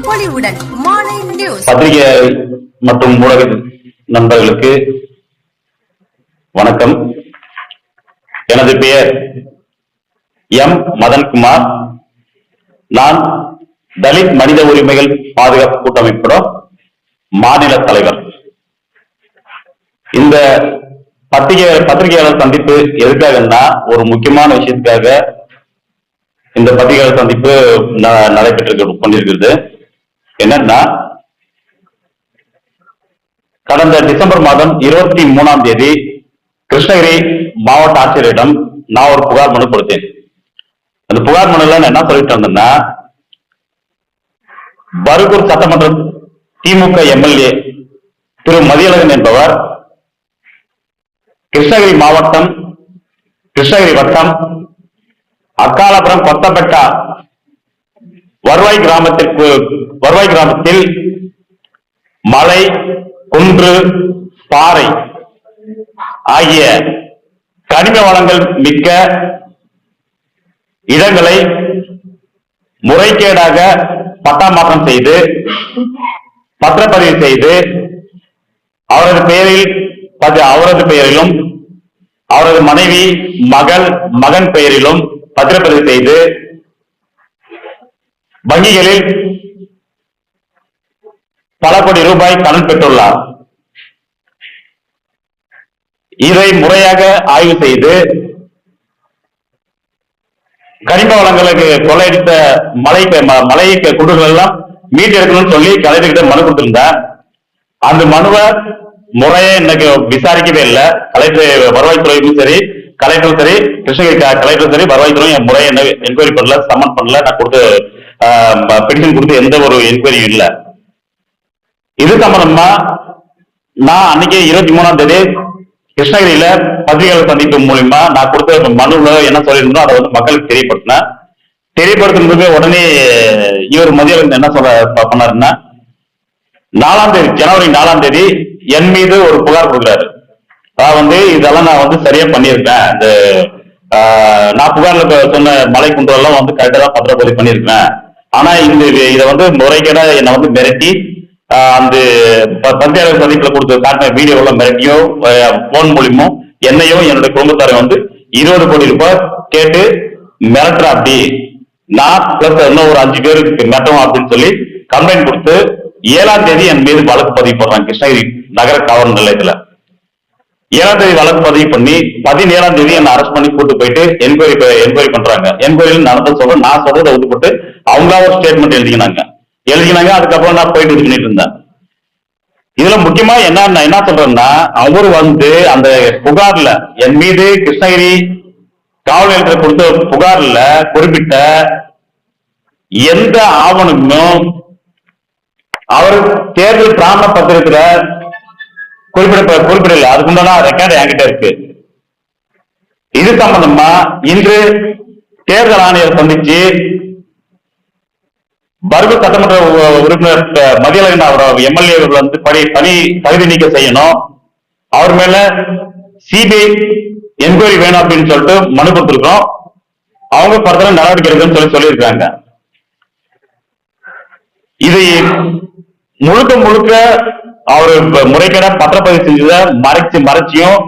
பொலிவுடன் மாலை நியூஸ். பத்திரிகை மற்றும் ஊடக நண்பர்களுக்கு வணக்கம். எனது பெயர் எம். மதன்குமார். நான் தலித் மனித உரிமைகள் பாதுகாப்பு கூட்டமைப்பிடம் மாநில தலைவர். இந்த பத்திரிகை பத்திரிகையாளர் சந்திப்பு எதுக்காகன்னா ஒரு முக்கியமான விஷயத்துக்காக இந்த பத்திரிகையாளர் சந்திப்பு ந- நடைபெற்று கொண்டிருக்கிறது. என்னன்னா கடந்த டிசம்பர் மாதம் இருபத்தி மூணாம் தேதி கிருஷ்ணகிரி மாவட்ட ஆட்சியரிடம் நான் ஒரு புகார் மனு கொடுத்தேன். அந்த புகார் மனுல என்ன சொல்லிட்டு வந்தேன்னா பருகூர் சட்டமன்ற திமுக எம்எல்ஏ திரு மதியழகன் என்பவர் கிருஷ்ணகிரி மாவட்டம் கிருஷ்ணகிரி வட்டம் அக்காலபுரம் கொத்தப்பட்டா வருவாய் கிராமத்திற்கு வருவாய் கிராமத்தில் மலை குன்று பாறை ஆகிய கனிம வளங்கள் மிக்க இடங்களை முறைகேடாக பட்டா மாற்றம் செய்து பத்திரப்பதிவு செய்து அவரது பெயரில் அவரது பெயரிலும் அவரது மனைவி மகள் மகன் பெயரிலும் பத்திரப்பதிவு செய்து வங்கிகளில் பல கோடி ரூபாய் கடன் பெற்றுள்ளார். இதை முறையாக ஆய்வு செய்து கனிம வளங்களுக்கு கொள்ளையடித்த மலை ம- மலை குண்டுகள் எல்லாம் மீட்டெடுக்கணும்னு சொல்லி கலைஞர்கிட்ட மனு கொடுத்திருந்தேன் அந்த மனுவை முறையை இன்னைக்கு விசாரிக்கவே இல்லை. கலெக்டர் வருவாய்த்துறைக்கும் சரி கலெக்டரும் சரி கிருஷ்ணகிரி கலெக்டரும் சரி வருவாய்த்துறையும் என் முறையை என்ன என்கொயரி பண்ணல சம்மன் பண்ணல. நான் கொடுத்து பெட்டிஷன் கொடுத்து எந்த ஒரு என்கொயரியும் இல்லை. இது சம்பந்தமா நான் அன்னைக்கு இருபத்தி மூணாம் தேதி கிருஷ்ணகிரியில பத்திரிகையாளர் சந்திப்பு மூலியமா நான் கொடுத்த மனுல என்ன சொல்லியிருந்தோம் அதை வந்து மக்களுக்கு தெரியப்படுத்தினேன். தெரியப்படுத்தினதுக்கு உடனே இவர் மதியம் என்ன சொல்ல பண்ணாருன்னா நாலாம் தேதி ஜனவரி நாலாம் தேதி என் மீது ஒரு புகார் கொடுக்குறாரு. நான் வந்து இதெல்லாம் நான் வந்து சரியா பண்ணியிருக்கேன். இந்த நான் புகார்ல சொன்ன மலை குன்றெல்லாம் வந்து கரெக்டா தான் பத்திரப்பதிவு பண்ணியிருக்கேன். ஆனா இந்த இதை வந்து முறைகேடா என்னை வந்து மிரட்டி அந்த ப- பத்திரிகையாளர் சந்திப்புல கொடுத்த காட்டின வீடியோவில் மிரட்டியோ போன் மூலியமோ என்னையும் என்னுடைய குடும்பத்தாரை வந்து இருபது கோடி ரூபாய் கேட்டு மிரட்டுற அப்படி நான் பிளஸ் இன்னும் ஒரு அஞ்சு பேருக்கு மிரட்டும் அப்படின்னு சொல்லி கம்ப்ளைண்ட் கொடுத்து ஏழாம் தேதி என் மீது வழக்கு பதிவு பண்றாங்க கிருஷ்ணகிரி நகர காவல் நிலையத்துல. ஏழாம் தேதி வழக்கு பதிவு பண்ணி பதினேழாம் தேதி என்ன அரெஸ்ட் பண்ணி கூட்டு போயிட்டு என்கொயரி என்கொயரி பண்றாங்க. என்கொயரியில் நடந்த சொல்ற நான் சொல்றதை ஒதுக்கிட்டு அவங்களா ஒரு ஸ்டேட்மெண்ட் எழுதினாங்க எழுதினாங்க அதுக்கப்புறம் நான் போயிட்டு இது பண்ணிட்டு இருந்தேன். இதுல முக்கியமா என்ன நான் என்ன சொல்றேன்னா அவர் வந்து அந்த புகார்ல என் மீது கிருஷ்ணகிரி காவல் நிலையத்தில் கொடுத்த புகார்ல குறிப்பிட்ட எந்த ஆவணமும் அவர் தேர்தல் பிராமண பத்திரத்துல குறிப்பிட குறிப்பிடல. அதுக்குண்டான ரெக்கார்டு என்கிட்ட இருக்கு. இது சம்பந்தமா இன்று தேர்தல் ஆணையர் சந்திச்சு பர்கூர் சட்டமன்ற உ- உறுப்பினர் அஹ், மதியழகன் அவர் எம்எல்ஏ வந்து பணி பணி தகுதி நீக்கம் செய்யணும். அவர் மேல சிபிஐ என்கொயரி வேணும் அப்படின்னு சொல்லிட்டு மனு கொடுத்துருக்கோம் அவங்க படத்துல நடவடிக்கை எடுக்கணும்னு சொல்லி சொல்லியிருக்காங்க இது முழுக்க முழுக்க அவர் முறைகேட பத்திரப்பதிவு செஞ்சத மறைச்சு மறைச்சியும்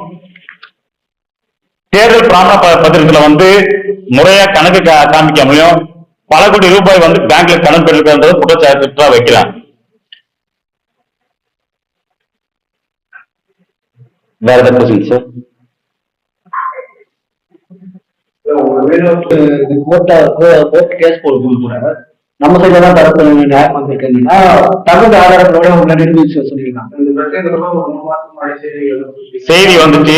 தேர்தல் பிராமண ப- பத்திரத்துல வந்து முறையா கணக்கு கா- காமிக்காமலையும் பல கோடி ரூபாய் வந்து பேங்க்ல கடன் பெற்றிருக்கிறது குற்றச்சாட்டு வைக்கிறான் வேற ஏதாவது கொஸ்டின் சார் நம்ம சைடுல தான் தரப்பு நியாயம் வந்திருக்கீங்கன்னா தகுந்த ஆதாரங்களோட உங்களை நிரூபிச்சு சொல்லியிருக்காங்க. செய்தி வந்துச்சு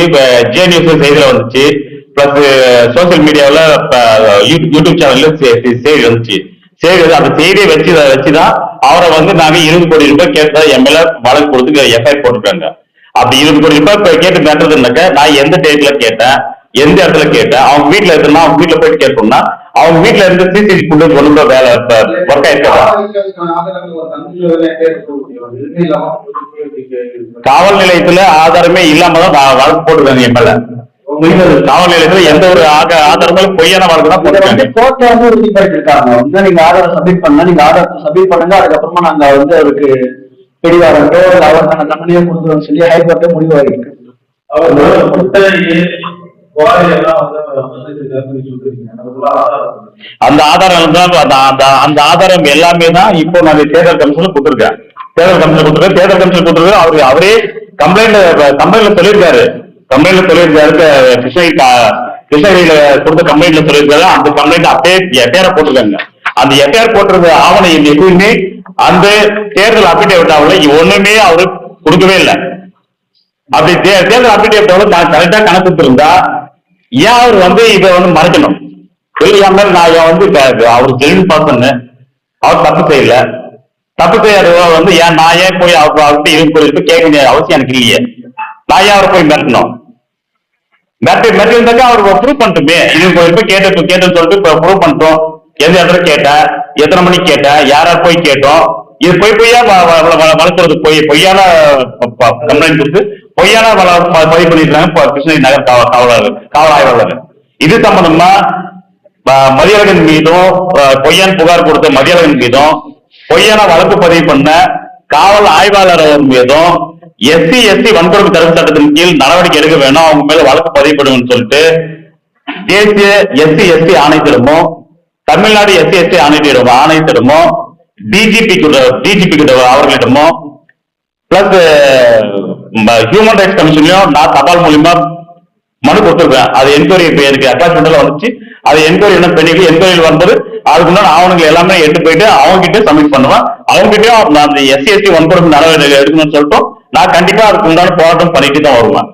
ஜே நியூஸ் செய்தியில வந்துச்சு. பிளஸ் சோசியல் மீடியாவில் யூடியூப் சேனல்ல செய்தி வந்துச்சு. செய்தி வந்து அந்த செய்தியை வச்சு வச்சுதான் அவரை வந்து நாங்க இருபது கோடி ரூபாய் கேட்டதா எம்எல்ஏ வழக்கு கொடுத்து எஃப்ஐஆர் போட்டிருக்காங்க. அப்படி இருபது கோடி ரூபாய் இப்போ கேட்டு மிரட்டுறதுனாக்க நான் எந்த டேட்ல கேட்டேன் எந்த இடத்துல கேட்டேன் அவங்க வீட்டுல இருக்குன்னா அவங்க வீட்டுல போயிட்டு கேட்டோம்னா அவங்க வீட்டுல இருந்து சிசிடிவி ஃபுட்டேஜ் ஒன்று வேலை ஒர்க் ஆயிருக்கா. காவல் நிலையத்துல ஆதாரமே இல்லாம தான் வழக்கு போட்டுருக்காங்க எம்எல்ஏ. காவல் நிலையத்துல எந்த ஒரு ஆதாரங்களும் பொய்யான வழக்கு கோர்ட்ல வந்து உறுதிப்படுத்திருக்காங்க வந்து நீங்க ஆதாரம் சப்மிட் பண்ணா நீங்க ஆதாரத்தை சப்மிட் பண்ணுங்க அதுக்கப்புறமா நாங்க வந்து அவருக்கு பிடிவாரண்டோ இல்ல அவருக்கான தண்டனையோ கொடுக்குறோம்னு சொல்லி ஹைகோர்ட்டே இருக்கு. அந்த ஆதாரம் தான் அந்த அந்த- அந்த ஆதாரம் எல்லாமே தான் இப்போ நான் தேர்தல் கமிஷன்ல கொடுத்துருக்கேன். தேர்தல் கமிஷன் கொடுத்துருக்கேன். தேர்தல் கமிஷன் கொடுத்துருக்கேன். அவரு அவரே கம்ப்ளைண்ட் கம்ப்ளைண்ட்ல சொல்லியிருக்காரு. கம்ப்ளைண்ட்ல சொல்லியிருக்காரு கிருஷ்ணகிரி கிருஷ்ணகிரியில கொடுத்த கம்ப்ளைண்ட்ல சொல்லியிருக்காரு அந்த கம்ப்ளைண்ட் அப்படியே எஃப்ஐஆர் போட்டிருக்காங்க. அந்த எஃப்ஐஆர் போட்டிருந்த ஆவணம் இது எதுவுமே அந்த தேர்தல் அபிடேவிட் ஆகல ஒண்ணுமே அவரு கொடுக்கவே இல்லை. அப்படி தேர்தல் அபிடேவிட் நான் கரெக்டா கணக்கு இருந்தா ஏன் அவர் வந்து இதை வந்து மறைக்கணும்? தெரியாம நான் ஏன் வந்து அவர் ஜெயின் பர்சன் அவர் தப்பு செய்யல. தப்பு செய்யாத வந்து ஏன் நான் ஏன் போய் அவர் அவர்கிட்ட இருக்கு கேட்க வேண்டிய அவசியம் எனக்கு இல்லையே. நான் ஏன் அவரை போய் மிரட்டணும்? மிரட்டி மிரட்டிருந்தாக்கா அவர் ப்ரூவ் பண்ணிட்டுமே. இது போய் கேட்டு கேட்டுன்னு சொல்லிட்டு இப்போ ப்ரூவ் பண்ணிட்டோம். எந்த இடத்துல கேட்டேன் எத்தனை மணிக்கு கேட்டேன் யார் யார் போய் கேட்டோம். இது பொய் பொய்யா வ- வளர்த்துறது பொய் பொய்யான கம்ப்ளைண்ட் கொடுத்து பொய்யான வள- ப- பதிவு பண்ணிருக்காங்க இப்போ கிருஷ்ணகிரி நகர் காவல் காவலர் காவல் ஆய்வாளர் இது சம்பந்தமா மதியழகன் மீதும் பொய்யான் புகார் கொடுத்த மதியழகன் மீதும் பொய்யான வழக்கு பதிவு பண்ண காவல் ஆய்வாளர் மீதும் எஸ்சி எஸ்சி வன்கொடுமை தடுப்பு சட்டத்தின் கீழ் நடவடிக்கை எடுக்க வேணும். அவங்க மேல வழக்கு பதிவு சொல்லிட்டு தேசிய எஸ்சி எஸ்டி ஆணையத்திடமும் தமிழ்நாடு எஸ்சி எஸ்டி ஆணையத்திடம் ஆணையத்திடமும் டிஜிபி கிட்ட டிஜிபி கிட்ட அவர்களிடமும் பிளஸ் ஹியூமன் ரைட்ஸ் கமிஷன்லயும் நான் தபால் மூலியமா மனு கொடுத்துருக்கேன். அது என்கொயரி இப்போ எனக்கு அட்டாச்மெண்ட்ல வந்துச்சு. அது என்கொயரி என்ன பண்ணி என்கொயரியில் வந்தது. அதுக்கு முன்னாடி ஆவணங்கள் எல்லாமே எடுத்து போயிட்டு அவங்க கிட்டே சப்மிட் பண்ணுவேன். அவங்க கிட்டயும் அந்த எஸ்சி எஸ்டி வன்கொடுமை நடவடிக்கை எடுக்கணும்னு சொல்லிட்டு நான் கண்டிப்பா அதுக்கு உண்டான போராட்டம் பண்ணிட்டு தான் வருவேன்.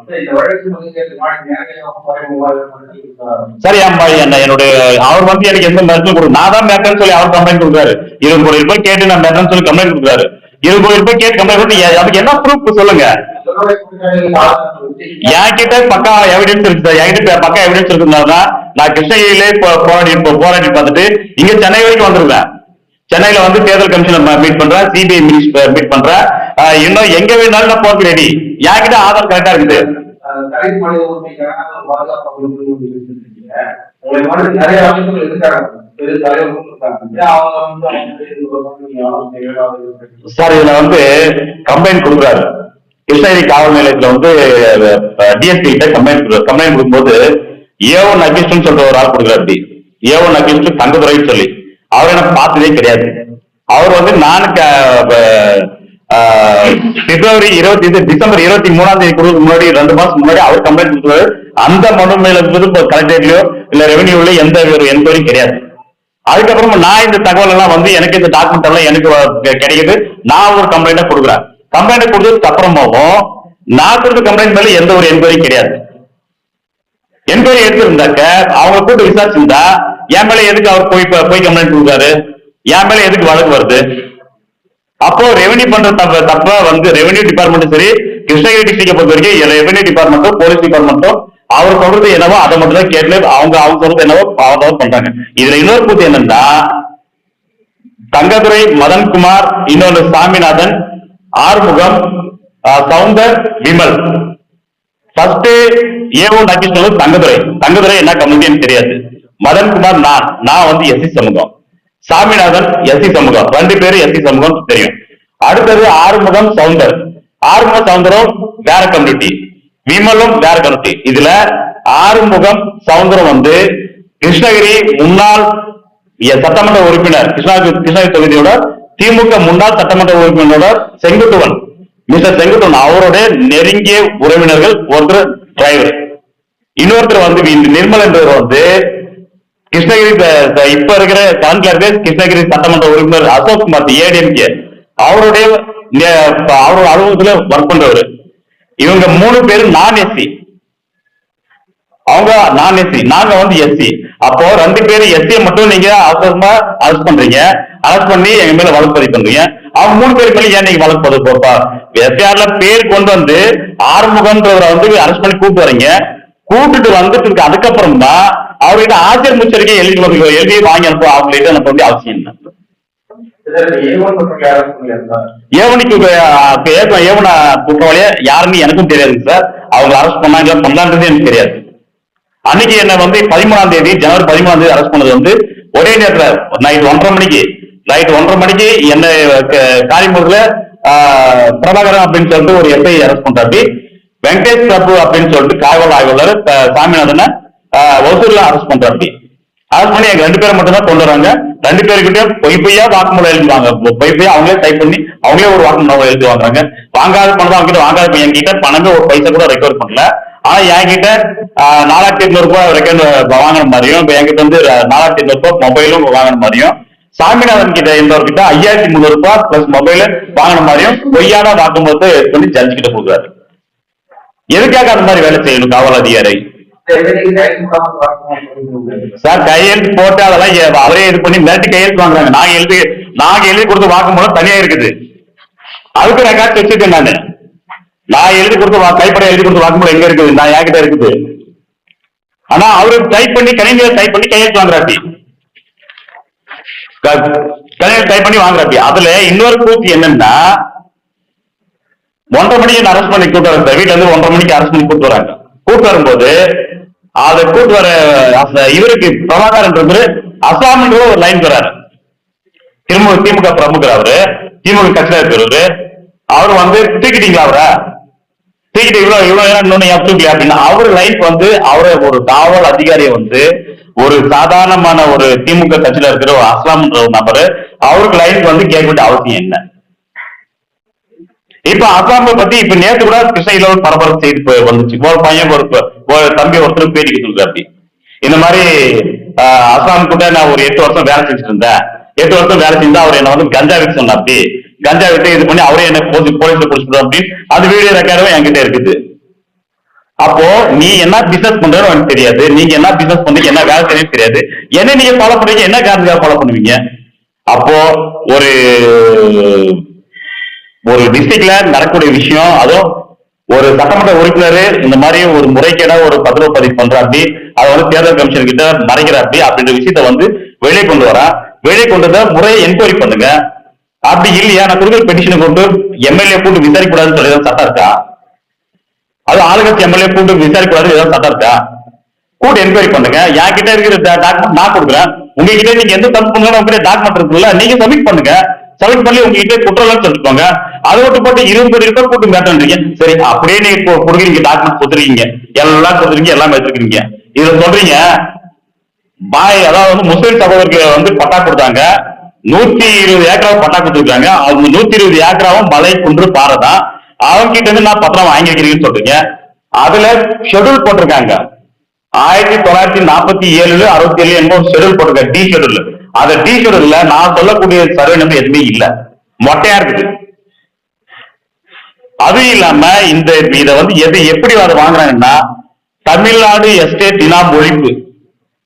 சரி அம்மா என்ன என்னுடைய அவர் வந்து எனக்கு எந்த மிரட்டலும் கொடுக்கும் நான் தான் மிரட்டன்னு சொல்லி அவர் கம்ப்ளைண்ட் கொடுக்குறாரு. இருபது கோடி ரூபாய் கேட்டு நான் மிரட்டன்னு சொல்லி கம்ப்ளைண்ட் கொடுக்குறாரு. இருபது கோடி ரூபாய் கேட்டு கம்ப்ளைண்ட் கொடுத்து அதுக்கு என்ன ப்ரூஃப் சொல்லுங்க. என்கிட்ட பக்கா எவிடன்ஸ் இருக்கு சார். என்கிட்ட பக்கா எவிடன்ஸ் இருக்குனால நான் கிருஷ்ணகிரியிலே போராடி போராடி பார்த்துட்டு இங்க சென்னை வரைக்கும் வந்துருவேன் சென்னையில வந்து தேர்தல் கமிஷனர் மீட் பண்றேன் சிபிஐ மீட் பண்றேன். இன்னும் எங்க வேணாலும் நான் போறதுக்கு ரெடி. என்கிட்ட ஆதார் கரெக்டா இருக்குது? சார் இதுல வந்து கம்ப்ளைண்ட் கொடுக்குறாரு. கிருஷ்ணகிரி காவல் நிலையத்துல வந்து டிஎஸ்பி கிட்ட கம்ப்ளைண்ட் கம்ப்ளைண்ட் கொடுக்கும்போது ஏ ஒன் அகிஸ்ட்னு சொல்ற ஒரு ஆள் கொடுக்குறாரு ஏ ஒன் அகிஸ்ட் தங்கதுரைன்னு சொல்லி. அவர் எனக்கு பார்த்ததே கிடையாது. அவர் வந்து நான் பிப்ரவரி இருபத்தி இது டிசம்பர் இருபத்தி மூணாம் தேதி கொடுக்க முன்னாடி ரெண்டு மாசம் முன்னாடி அவர் கம்ப்ளைண்ட் கொடுத்தாரு அந்த மனு மேல இப்போ கலெக்டரேட்லயோ இல்ல ரெவன்யூலயோ எந்த ஒரு என்கொயரியும் கிடையாது. அதுக்கப்புறமா நான் இந்த தகவல் எல்லாம் வந்து எனக்கு இந்த டாக்குமெண்ட் எல்லாம் எனக்கு வ- கிடைக்குது. நான் ஒரு கம்ப்ளைண்டா கொடுக்குறேன். கம்ப்ளைண்ட் கொடுத்ததுக்கு அப்புறமாவும் நான் கொடுத்த கம்ப்ளைண்ட் மேல எந்த ஒரு என்கொயரியும் கிடையாது. என்கொயரி எடுத்திருந்தாக்க அவங்க கூட்டு விசாரிச்சிருந்தா என் மேல எதுக்கு அவர் போய் போய் கம்ப்ளைண்ட் கொடுக்குறாரு? என் மேல எதுக்கு வழக்கு வருது? அப்போ ரெவன்யூ பண்ற தப்ப தப்பா வந்து ரெவன்யூ டிபார்ட்மெண்ட் சரி கிருஷ்ணகிரி டிஸ்ட்ரிக்ட பொறுத்த வரைக்கும் ரெவன்யூ டிபார்ட்மெண்ட்டும் போலீஸ் டிபார்ட்மெண்ட்டும் அவர் சொல்றது என்னவோ அதை மட்டும் தான் கேட்டு அவங்க அவங்க சொல்றது என்னவோ அவங்க பண்றாங்க. இதுல இன்னொரு கூத்து என்னன்னா தங்கதுரை மதன்குமார் இன்னொன்று சாமிநாதன் ஆறுமுகம் சவுந்தர் விமல். ஃபர்ஸ்ட் ஏஓ நக்கீஸ் சொன்னது தங்கதுரை. தங்கதுரை என்ன கம்யூனிட்டின்னு தெரியாது. மதன்குமார் நான் நான் வந்து எஸ்சி சமூகம். சாமிநாதன் எஸ்சி சமூகம். ரெண்டு பேரும் எஸ்சி சமூகம் தெரியும். அடுத்தது ஆறுமுகம் சவுந்தர். ஆறுமுக சவுந்தரம் வேற கம்யூனிட்டி விமலும் வேற கம்யூனிட்டி இதுல ஆறுமுகம் சவுந்தரம் வந்து கிருஷ்ணகிரி முன்னாள் சட்டமன்ற உறுப்பினர் கிருஷ்ணகிரி கிருஷ்ணகிரி தொகுதியோட திமுக முன்னாள் சட்டமன்ற உறுப்பினரோட செங்குட்டுவன். மிஸ்டர் செங்குட்டுவன் அவருடைய நெருங்கிய உறவினர்கள் ஒருத்தர் டிரைவர் இன்னொருத்தர் வந்து நிர்மல் என்பவர் வந்து கிருஷ்ணகிரி இப்ப இருக்கிற கரண்ட்ல கிருஷ்ணகிரி சட்டமன்ற உறுப்பினர் அசோக் குமார் ஏடிஎம்கே அவருடைய அவரோட அலுவலகத்துல ஒர்க் பண்றவர். இவங்க மூணு பேரும் நான் எஸ்சி அவங்க நான் எஸ்சி நாங்க வந்து எஸ்சி அப்போ ரெண்டு பேரும் எஸ்சியை மட்டும் நீங்க அவசரமா அரெஸ்ட் பண்றீங்க. அரெஸ்ட் பண்ணி எங்க மேல வழக்கு பதிவு பண்றீங்க. அவங்க மூணு பேருக்கு மேல ஏன் நீங்க வழக்கு பதிவு போப்பா எஸ்ஆர்ல பேர் கொண்டு வந்து ஆறுமுகன்றவரை வந்து அரெஸ்ட் பண்ணி கூப்பிட்டு வரீங்க. கூப்பிட்டு வந்துட்டு இருக்கு. அதுக்கப்புறம் தான் அவர்கிட்ட ஆசிரியர் முச்சரிக்கை எழுதி எழுதி வாங்கி அனுப்ப அவங்கள்ட்ட அனுப்ப வேண்டிய அவசியம் என்ன ஏவனுக்கு ஏவன யாருன்னு எனக்கும் தெரியாதுங்க சார் அவங்க அரெஸ்ட் பண்ணாங்க பண்ணலான்றது எனக்கு தெரியாது. அன்னைக்கு என்ன வந்து பதிமூணாம் தேதி ஜனவரி பதிமூணாம் தேதி அரெஸ்ட் பண்ணது வந்து ஒரே நேரத்துல நைட் ஒன்றரை மணிக்கு. நைட் ஒன்றரை மணிக்கு என்ன காரிமூர்ல பிரபாகரன் அப்படின்னு சொல்லிட்டு ஒரு எஸ்ஐ அரெஸ்ட் பண்றாப்பி வெங்கடேஷ் பிரபு அப்படின்னு சொல்லிட்டு காவல் ஆய்வாளர் அஹ், சாமிநாதனை ஒசூர்ல அரெஸ்ட் பண்றாப்பி அரெஸ்ட் பண்ணி எங்க ரெண்டு பேரை மட்டும் தான் கொண்டு வராங்க. ரெண்டு பேருக்கிட்டே பொய் பொய்யா வாக்குமூலம் எழுதுவாங்க பொய் பொய்யா அவங்களே டைப் பண்ணி அவங்களே ஒரு வாக்குமூலம் எழுதி வாங்குறாங்க. வாங்காத பணம் அவங்க கிட்ட வாங்காத பையன் கிட்ட பணமே ஒரு பைசா கூட ரெக்கவர் பண்ணல. ஆனா என்கிட்ட நாலாயிரத்தி எட்நூறு ரூபாய் ரெக்கவர் வாங்கின மாதிரியும் இப்ப என்கிட்ட வந்து நாலாயிரத்தி எட்நூறு ரூபாய் மொபைலும் வாங்கின மாதிரியும் சாமிநாதன் கிட்ட இருந்தவர் கிட்ட ஐயாயிரத்தி முந்நூறு ரூபாய் பிளஸ் மொபைல் வாங்கின மாதிரியும் பொய்யான வாக்குமூலத்தை பண்ணி ஜட்ஜ் கிட்ட கொடுக்குறாரு. எதுக்காக அந்த மாதிரி வேலை செய்யணும் காவல் அதிகாரி? சார் கையெழுத்து போட்டு அதெல்லாம் அவரே இது பண்ணி மிரட்டி கையெழுத்து வாங்குறாங்க. நாங்க எழுதி நாங்க எழுதி கொடுத்த வாக்குமூலம் தனியா இருக்குது. அதுக்கு ரெக்கார்ட் வச்சிருக்கேன் நானு. நான் எழுதி கொடுத்து வா- கைப்பட எழுதி கொடுத்த வாக்குமூலம் எங்க இருக்குது? நான் என்கிட்ட இருக்குது. ஆனா அவரு டைப் பண்ணி கணினியில டைப் பண்ணி கையெழுத்து வாங்குறாப்பி கணினியில் டைப் பண்ணி வாங்குறாப்பி அதுல இன்னொரு கூத்து என்னன்னா ஒன்றரை மணிக்கு அரெஸ்ட் பண்ணி கூட்டு வராங்க வீட்டுல இருந்து ஒன்றரை மணிக்கு அரெஸ்ட் பண்ணி கூட்டு வராங்க. கூட்டு வரும்போது அதை கூட்டு வர அச- இவருக்கு பிரபாகரன்றவர் அசாம்ன்ற ஒரு லைன் வராரு திமுக திமுக பிரமுகர் அவரு திமுக கட்சியில இருக்கிறவரு. அவர் வந்து தூக்கிட்டீங்களா அவரை? தூக்கிட்டு இவ்வளவு இவ்வளவு நேரம் இன்னொன்னு தூக்கல அப்படின்னா அவர் லைஃப் வந்து அவரை ஒரு காவல் அதிகாரியை வந்து ஒரு சாதாரணமான ஒரு திமுக கட்சியில இருக்கிற ஒரு அஸ்லாம்ன்ற ஒரு நபர் அவருக்கு லைஃப் வந்து கேட்க வேண்டிய அவசியம் என்ன? இப்ப அசாம்ப பத்தி இப்ப நேத்து கூட கிருஷ்ணகிரியில ஒரு பரபரப்பு செய்தி போய் வந்துச்சு. ஒரு பையன் ஒரு தம்பி ஒருத்தர் பேட்டி சொல்றாப்பி இந்த மாதிரி அசாம் கூட நான் ஒரு எட்டு வருஷம் வேலை செஞ்சுட்டு இருந்தேன். எட்டு வருஷம் வேலை செஞ்சா அவர் என்ன வந்து கஞ்சா விட்டு சொன்னாப்பி கஞ்சா விட்டு இது பண்ணி அவரே என்ன போலீஸ் போலீஸ்ல பிடிச்சிட்டு அப்படி. அது வீடியோ ரெக்கார்டும் என்கிட்ட இருக்குது. அப்போ நீ என்ன பிசினஸ் பண்றன்னு எனக்கு தெரியாது. நீங்க என்ன பிசினஸ் பண்றீங்க என்ன வேலை செய்யணும் தெரியாது. என்ன நீங்க ஃபாலோ பண்றீங்க என்ன காரணத்துக்காக ஃபாலோ பண்ணுவீங்க? அப்போ ஒரு ஒரு டிஸ்ட்ரிக்ட்ல நடக்கக்கூடிய விஷயம் அதுவும் ஒரு சட்டமன்ற உறுப்பினர் இந்த மாதிரி ஒரு முறைகேடா ஒரு பதிவு பதிவு பண்றாப்படி அதை வந்து தேர்தல் கமிஷன் கிட்ட மறைக்கிறாப்படி அப்படின்ற விஷயத்த வந்து வெளியே கொண்டு வரா. வெளியே கொண்டு வந்தா முறையை என்கொயரி பண்ணுங்க. அப்படி இல்லையா? நான் கொடுக்குற பெட்டிஷனை கொண்டு எம்எல்ஏ கூட்டு விசாரிக்க கூடாதுன்னு சொல்லி ஏதாவது சட்டம் இருக்கா? அது ஆளுங்கட்சி எம்எல்ஏ கூட்டு விசாரிக்க கூடாது ஏதாவது சட்டம் இருக்கா? கூட்டு என்கொயரி பண்ணுங்க. என் கிட்ட இருக்கிற டாக்குமெண்ட் நான் கொடுக்குறேன். உங்ககிட்ட நீங்க எந்த தப்பு பண்ணாலும் உங்ககிட்ட டாக்குமெண்ட் இருக்குல்ல நீங்க சப்மிட் பண்ணுங்க. செலக்ட் பண்ணி உங்ககிட்ட குற்றம்லாம் சொல்லிக்கோங்க அதை விட்டு போட்டு இருபது பேர் ரூபாய் கூட்டு மேட்டன்றீங்க சரி அப்படியே நீங்க கு- கொடுக்குறீங்க டாக்குமெண்ட் கொடுத்துருக்கீங்க. எல்லாம் கொடுத்துருக்கீங்க எல்லாம் வச்சிருக்கீங்க. இதுல சொல்றீங்க பாய் அதாவது வந்து முஸ்லிம் சகோதரர்கள் வந்து பட்டா கொடுத்தாங்க. நூத்தி இருபது ஏக்கரா பட்டா கொடுத்துருக்காங்க. அவங்க நூத்தி இருபது ஏக்கராவும் மலை குன்று பாறை தான். அவங்க கிட்ட இருந்து நான் பத்திரம் வாங்கிக்கிறீங்கன்னு சொல்றீங்க. அதுல ஷெட்யூல் போட்டிருக்காங்க. ஆயிரத்தி தொள்ளாயிரத்தி நாற்பத்தி ஏழுல அறுபத்தி ஏழு என்பது ஷெடியூல் போட்டிருக்க டி ஷெடியூல் அந்த டி ஷெடியூல்ல நான் சொல்லக்கூடிய சர்வே நம்பர் எதுவுமே இல்ல. மொட்டையா இருக்குது. அது இல்லாம இந்த இதை வந்து எது எப்படி அதை வாங்குறாங்கன்னா தமிழ்நாடு எஸ்டேட் இனாம் ஒழிப்பு.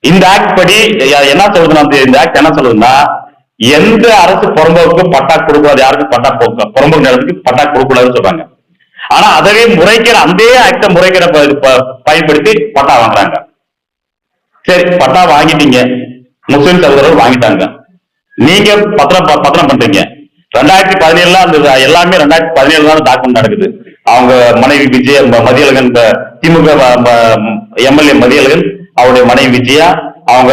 இந்த ஆக்ட் படி என்ன சொல்லுதுன்னா இந்த ஆக்ட் என்ன சொல்லுதுன்னா எந்த அரசு புறம்போக்கு பட்டா கொடுக்கூடாது யாருக்கும் பட்டா போக்க புறம்போக்கு நேரத்துக்கு பட்டா கொடுக்கூடாதுன்னு சொல்றாங்க. ஆனா அதவே முறைக்கிற அந்த ஆக்ட முறைக்கிற ப- ப- பயன்படுத்தி பட்டா வாங்குறாங்க. சரி பட்டா வாங்கிட்டீங்க. முஸ்லிம் சகோதரர் வாங்கிட்டாங்க. நீங்க பத்திரம் ப- பத்திரம் பண்றீங்க. ரெண்டாயிரத்தி பதினேழுல அந்த எல்லாமே ரெண்டாயிரத்தி பதினேழு தான் டாக்குமெண்ட் நடக்குது. அவங்க மனைவி விஜய மதியழகன் திமுக எம்எல்ஏ மதியழகன் அவருடைய மனைவி விஜயா அவங்க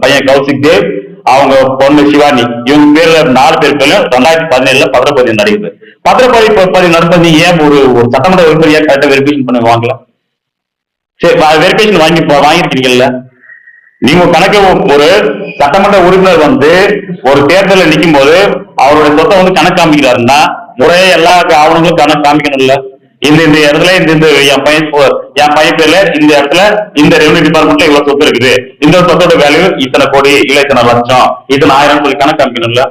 பையன் கௌசிக் தேவ் அவங்க பொண்ணு சிவானி இவங்க பேர்ல நாலு பேர் பேர்ல ரெண்டாயிரத்தி பதினேழுல பத்திரப்பதிவு நடக்குது. பத்திரப்பதிவு பதிவு நடப்பது ஏன் ஒரு ஒரு சட்டமன்ற உறுப்பினரையா கரெக்டா வெரிஃபிகேஷன் பண்ணி வாங்கலாம் சரி வெரிஃபிகேஷன் வாங்கி வாங்கிருக்கீங்கல்ல? நீங்க கணக்கு ஒரு சட்டமன்ற உறுப்பினர் வந்து ஒரு தேர்தலில் நிற்கும் போது அவருடைய சொத்தை வந்து கணக்கு காமிக்கிறாருன்னா முறையே எல்லா ஆவணங்களும் கணக்கு காமிக்கணும்ல? இந்த இந்த இடத்துல இந்த இந்த என் பையன் என் பையன் பேர்ல இந்த இடத்துல இந்த ரெவன்யூ டிபார்ட்மெண்ட்ல இவ்வளவு சொத்து இருக்குது. இந்த சொத்தோட வேல்யூ இத்தனை கோடி இல்ல இத்தனை லட்சம் இத்தனை ஆயிரம் சொல்லி கணக்கு காமிக்கணும்ல?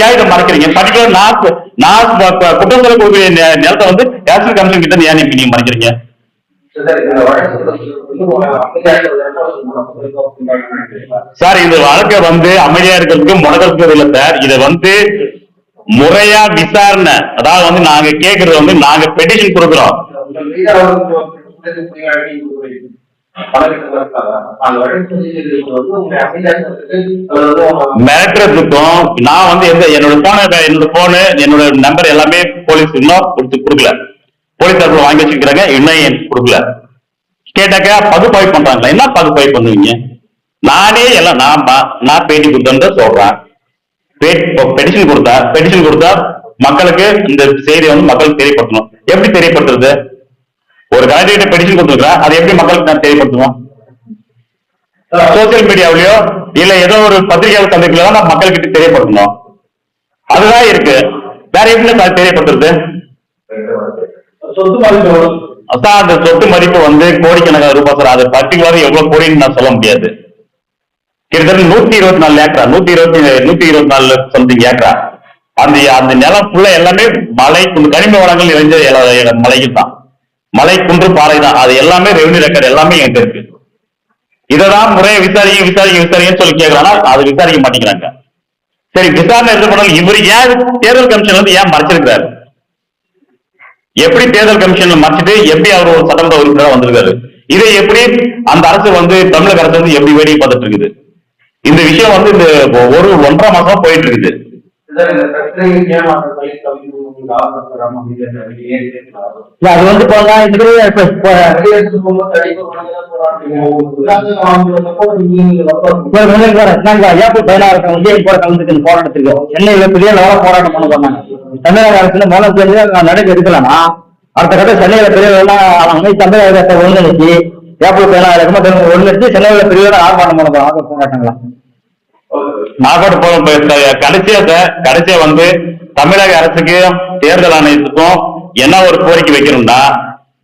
ஏன் இதை மறைக்கிறீங்க? பர்டிகுலர் நான் நான் ப- ப- குற்றம் சொல்லக்கூடிய நிலத்தை வந்து நேஷனல் கமிஷன் கிட்ட ஏன் நீங்க மறைக்கிறீங்க? சார் இந்த வழக்கை வந்து அமைதியா இருக்கிறதுக்கு முடக்கிறதுக்கு இல்ல சார் இதை வந்து முறையா விசாரணை. அதாவது வந்து நாங்க கேக்குறது வந்து நாங்க பெட்டிஷன் கொடுக்குறோம். உங்கள் மீது மிரட்டுறதுக்கும் நான் வந்து எந்த என்னோட போன என்னோட போனு என்னோட நம்பர் எல்லாமே போலீஸ் இன்னும் கொடுத்து கொடுக்கல. போலீஸ் தரப்புல வாங்கி வச்சிருக்கிறாங்க இன்னும் எனக்கு கொடுக்கல. கேட்டாக்கா பகுப்பாய்வு பண்றாங்களா? என்ன பகுப்பாய்வு பண்ணுவீங்க? நானே எல்லாம் நான் பா- நான் பேட்டி கொடுத்தேன்னு சொல்றேன். பெட்டிஷன் கொடுத்தா பெட்டிஷன் கொடுத்தா மக்களுக்கு இந்த செய்தியை வந்து மக்களுக்கு தெரியப்படுத்தணும். எப்படி தெரியப்படுத்துறது? ஒரு கலெக்டர்கிட்ட பெட்டிஷன் கொடுத்துருக்கா? அதை எப்படி மக்களுக்கு நான் தெரியப்படுத்துவோம் சோசியல் மீடியாவிலயோ இல்ல ஏதோ ஒரு பத்திரிகையாளர் சந்திப்பில தான் நான் மக்கள்கிட்ட தெரியப்படுத்தணும். அதுதான் இருக்கு. வேற எப்படி நான் தெரியப்படுத்துறது? அதான் அந்த சொத்து மதிப்பு வந்து கோடிக்கணக்கான ரூபாய் சார். அது பர்டிகுலர் எவ்வளவு கோடின்னு நான் சொல்ல முடியாது. கிட்டத்தட்ட நூத்தி இருபத்தி நாலு ஏக்கரா நூத்தி இருபத்தி நூத்தி இருபத்தி நாலு சம்திங் ஏக்கரா அந்த அந்த நிலம் ஃபுல்லா எல்லாமே மலை கனிம வளங்கள் நிறைஞ்ச மலைகள் தான். மலை குன்று பாறை தான் அது எல்லாமே ரெவன்யூ ரெக்கார்டு எல்லாமே என்கிட்ட இருக்கு. இதைதான் முறையை விசாரிக்க விசாரிக்க விசாரிக்கன்னு சொல்லி கேக்குறாங்கன்னா அது விசாரிக்க மாட்டேங்கிறாங்க. சரி விசாரணை என்ன பண்ணாலும் இவர் ஏன் தேர்தல் கமிஷன் வந்து ஏன் மறைச்சிருக்கிறாரு? எப்படி தேர்தல் கமிஷன்ல மறைச்சிட்டு எப்படி அவர் ஒரு சட்டமன்ற உறுப்பினரா வந்திருக்காரு? இதை எப்படி அந்த அரசு வந்து தமிழக அரசு வந்து எப்படி வேடிக்கை பார்த்துட்டு இருக்குது? இந்த விஷயம் வந்து இந்த ஒரு ஒன்றரை மாசமா போயிட்டு இருக்குது. அது வந்து போனா இதுக்கு போராட்டத்துக்கு சென்னையில பெரிய லெவல போராட்டம் பண்ண போனாங்க தமிழக அரசுல முதல்ல தெரிஞ்சு நடக்க எடுக்கலன்னா அடுத்த கட்ட சென்னையில பெரிய தமிழக அரசை ஒருங்கிணைச்சு ஏப்ரல் பதினாறு ஒருங்கிணைச்சு சென்னையில பெரிய ஆர்ப்பாட்டம் பண்ண போராட்டங்களா நாகப்பட்டினம் போய் கடைசியா சார் கடைசியா வந்து தமிழக அரசுக்கும் தேர்தல் ஆணையத்துக்கும் என்ன ஒரு கோரிக்கை வைக்கணும்னா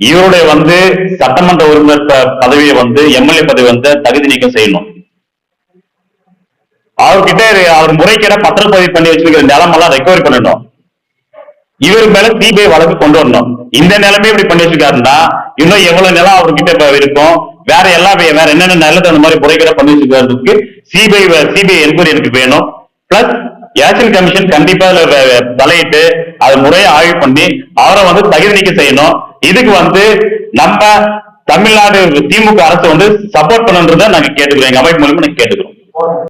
இவருடைய வந்து சட்டமன்ற உறுப்பினர் பதவியை வந்து எம்எல்ஏ பதவி வந்து தகுதி நீக்கம் செய்யணும். அவர்கிட்ட அவர் முறைகேட பத்திரப்பதிவு பண்ணி வச்சிருக்கிற நிலமெல்லாம் ரெக்கவரி பண்ணணும். இவர் மேல சிபிஐ வழக்கு கொண்டு வரணும். இந்த நிலைமை இப்படி பண்ணி வச்சிருக்காருன்னா இன்னும் எவ்வளவு நிலம் அவர்கிட்ட இருக்கும்? வேற எல்லாம் வே- வேற என்னென்ன நல்லது அந்த மாதிரி முறைகேட பண்ணி வச்சுக்கிறதுக்கு சிபிஐ சிபிஐ என்கொயரி எனக்கு வேணும். பிளஸ் எலெக்ஷன் கமிஷன் கண்டிப்பா அதுல தலையிட்டு அது முறையை ஆய்வு பண்ணி அவரை வந்து தகுதி நீக்கம் செய்யணும். இதுக்கு வந்து நம்ம தமிழ்நாடு திமுக அரசு வந்து சப்போர்ட் பண்ணுன்றதை நாங்க கேட்டுக்கிறோம். எங்க அமைப்பு மூலியமா நாங்க கேட்டுக்கிறோம்.